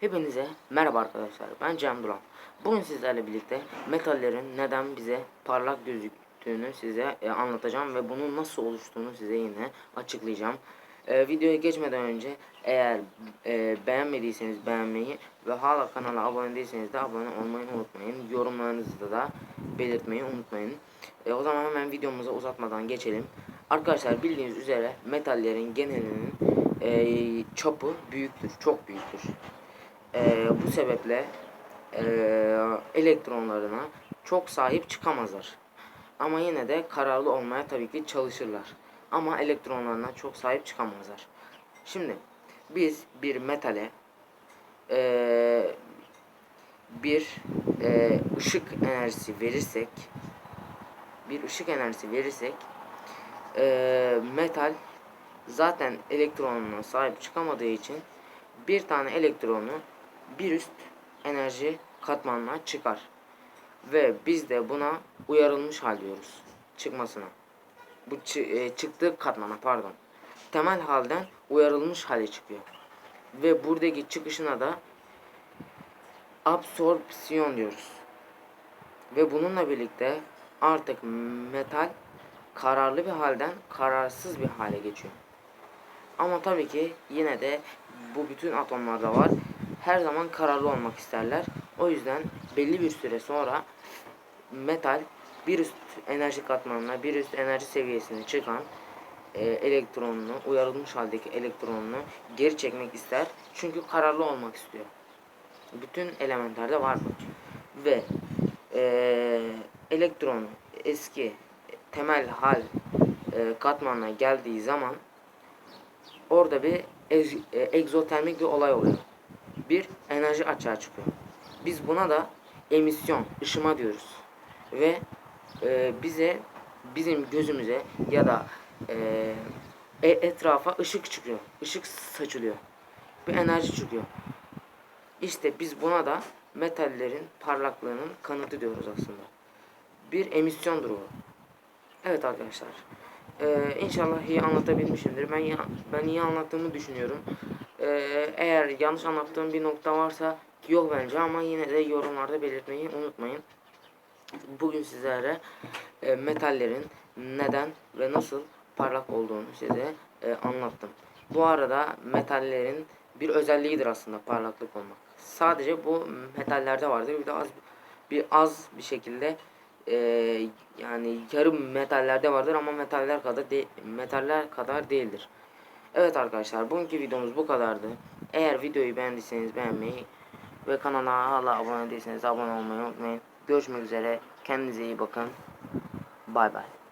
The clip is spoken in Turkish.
Hepinize merhaba arkadaşlar. Ben Cem Duran. Bugün sizlerle birlikte metallerin neden bize parlak gözüktüğünü size e, anlatacağım ve bunun nasıl oluştuğunu size yine açıklayacağım. E, videoya geçmeden önce eğer e, beğenmediyseniz beğenmeyi ve hala kanala abone değilseniz de abone olmayı unutmayın. Yorumlarınızı da belirtmeyi unutmayın. E, o zaman hemen videomuza uzatmadan geçelim. Arkadaşlar bildiğiniz üzere metallerin genelinin e, çapı büyüktür, çok büyüktür. Ee, bu sebeple e, elektronlarına çok sahip çıkamazlar. Ama yine de kararlı olmaya tabii ki çalışırlar. Ama elektronlarına çok sahip çıkamazlar. Şimdi biz bir metale e, bir e, ışık enerjisi verirsek bir ışık enerjisi verirsek e, metal zaten elektronuna sahip çıkamadığı için bir tane elektronu bir üst enerji katmanına çıkar. Ve biz de buna uyarılmış hal diyoruz çıkmasına. Bu e, çıktığı katmana pardon. Temel halden uyarılmış hale çıkıyor. Ve buradaki çıkışına da absorpsiyon diyoruz. Ve bununla birlikte artık metal kararlı bir halden kararsız bir hale geçiyor. Ama tabii ki yine de bu bütün atomlarda var. Her zaman kararlı olmak isterler. O yüzden belli bir süre sonra metal bir üst enerji katmanına, bir üst enerji seviyesine çıkan e, elektronunu, uyarılmış haldeki elektronunu geri çekmek ister. Çünkü kararlı olmak istiyor. Bütün elementlerde var bu. Ve e, elektron eski temel hal e, katmanına geldiği zaman orada bir ez, e, egzotermik bir olay oluyor. Bir enerji açığa çıkıyor. Biz buna da emisyon, ışıma diyoruz. Ve e, bize bizim gözümüze ya da e, e- etrafa ışık çıkıyor. Işık saçılıyor. Bir enerji çıkıyor. İşte biz buna da metallerin parlaklığının kanıtı diyoruz aslında. Bir emisyondur bu. Evet arkadaşlar. Ee, inşallah iyi anlatabilmişimdir. Ben ya, ben iyi anlattığımı düşünüyorum. Ee, eğer yanlış anlattığım bir nokta varsa yok bence ama yine de yorumlarda belirtmeyi unutmayın. Bugün sizlere e, metallerin neden ve nasıl parlak olduğunu size e, anlattım. Bu arada metallerin bir özelliğidir aslında parlaklık olmak. Sadece bu metallerde vardır. Bir de az bir az bir şekilde e, yani yarım metallerde vardır ama metaller kadar de, metaller kadar değildir. Evet arkadaşlar bugünkü videomuz bu kadardı. Eğer videoyu beğendiyseniz beğenmeyi ve kanala hala abone değilseniz abone olmayı unutmayın. Görüşmek üzere. Kendinize iyi bakın. Bay bay.